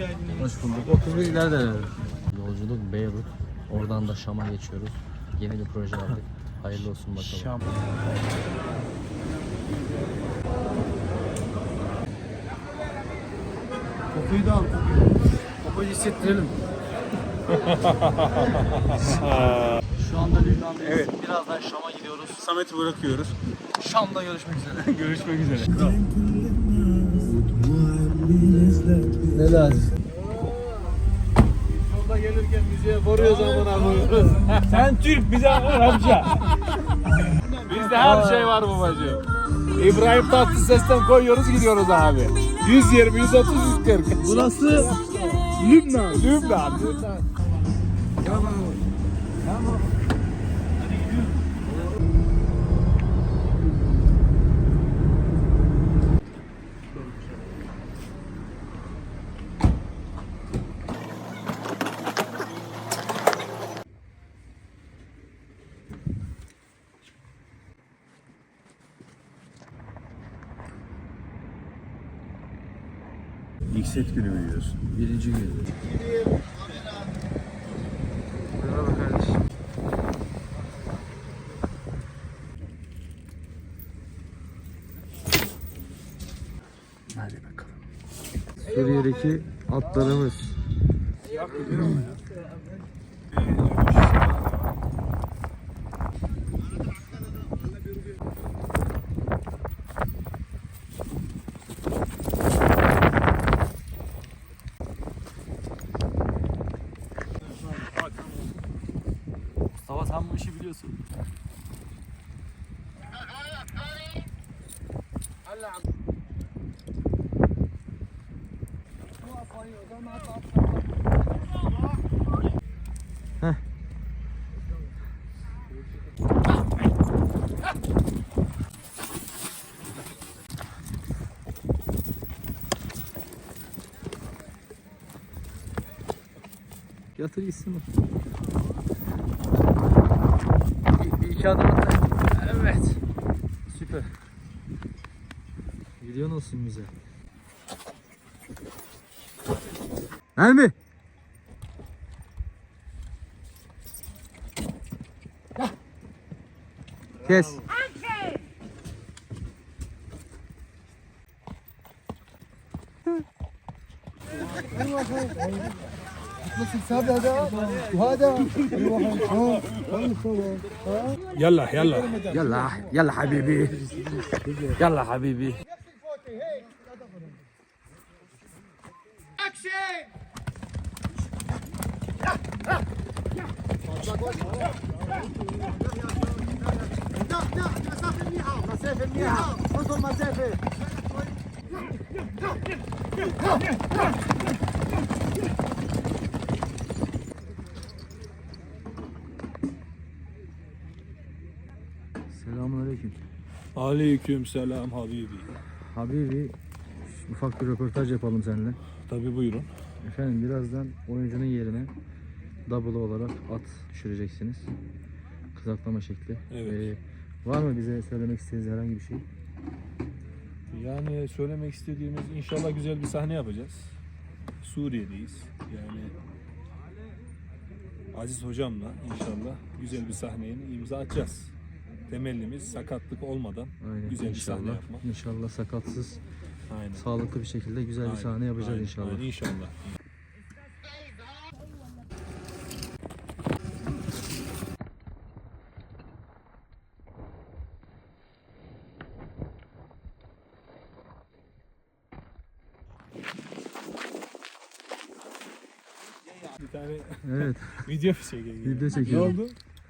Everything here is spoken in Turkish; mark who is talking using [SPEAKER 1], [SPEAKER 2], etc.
[SPEAKER 1] geldiniz.
[SPEAKER 2] Hoş bulduk. 31 ileride. Yolculuk Beyrut. Oradan da Şam'a geçiyoruz. Yeni bir proje aldık. Hayırlı olsun bakalım.
[SPEAKER 1] Şam. Kokuyu da al kokuyu. Kokuyu hissettirelim. Şu anda Lübnan'dayız.
[SPEAKER 3] Evet.
[SPEAKER 1] Birazdan Şam'a gidiyoruz.
[SPEAKER 3] Samet'i bırakıyoruz.
[SPEAKER 1] Şam'da görüşmek üzere.
[SPEAKER 3] Görüşmek üzere.
[SPEAKER 2] Ne lazım?
[SPEAKER 3] Yolda gelirken müziğe koruyoruz amına koyuyoruz. Sen Türk bize amca. Bizde her şey var babacığım. İbrahim Tatlıses'ten koyuyoruz gidiyoruz abi. 120, 130, 140.
[SPEAKER 1] Burası Lübnan.
[SPEAKER 3] Lübnan. Lübnan. İlk set günü mü diyorsun?
[SPEAKER 2] Birinci gün. Merhaba kardeşim.
[SPEAKER 3] Hadi bakalım.
[SPEAKER 2] Suriye'deki atlarımız.
[SPEAKER 1] Sen bu işi biliyorsun.
[SPEAKER 2] Yatır gitsin iki adım at. Evet. Süper. Gidiyor olsun bize. Mermi. Kes.
[SPEAKER 3] بس يلا
[SPEAKER 2] يلا. يلا يلا حبيبي. يلا حبيبي. مسافة منيحة انظر مسافة aleyküm.
[SPEAKER 3] Aleyküm selam Habibi.
[SPEAKER 2] Habibi ufak bir röportaj yapalım seninle.
[SPEAKER 3] Tabi buyurun.
[SPEAKER 2] Efendim birazdan oyuncunun yerine double olarak at düşüreceksiniz. Kızaklama şekli.
[SPEAKER 3] Evet.
[SPEAKER 2] Ee, var mı bize söylemek istediğiniz herhangi bir şey?
[SPEAKER 3] Yani söylemek istediğimiz inşallah güzel bir sahne yapacağız. Suriye'deyiz. Yani Aziz hocamla inşallah güzel bir sahneye imza atacağız. Temellimiz sakatlık olmadan
[SPEAKER 2] Aynen
[SPEAKER 3] güzel bir sahne
[SPEAKER 2] inşallah.
[SPEAKER 3] yapmak.
[SPEAKER 2] İnşallah sakatsız,
[SPEAKER 3] Aynen.
[SPEAKER 2] sağlıklı bir şekilde güzel bir
[SPEAKER 3] Aynen,
[SPEAKER 2] sahne yapacağız
[SPEAKER 3] aynen,
[SPEAKER 2] inşallah.
[SPEAKER 3] aynen, inşallah. Bir tane
[SPEAKER 2] Evet,
[SPEAKER 3] video bir geliyor.
[SPEAKER 2] video
[SPEAKER 3] Ne
[SPEAKER 2] çekiyorum.
[SPEAKER 3] oldu?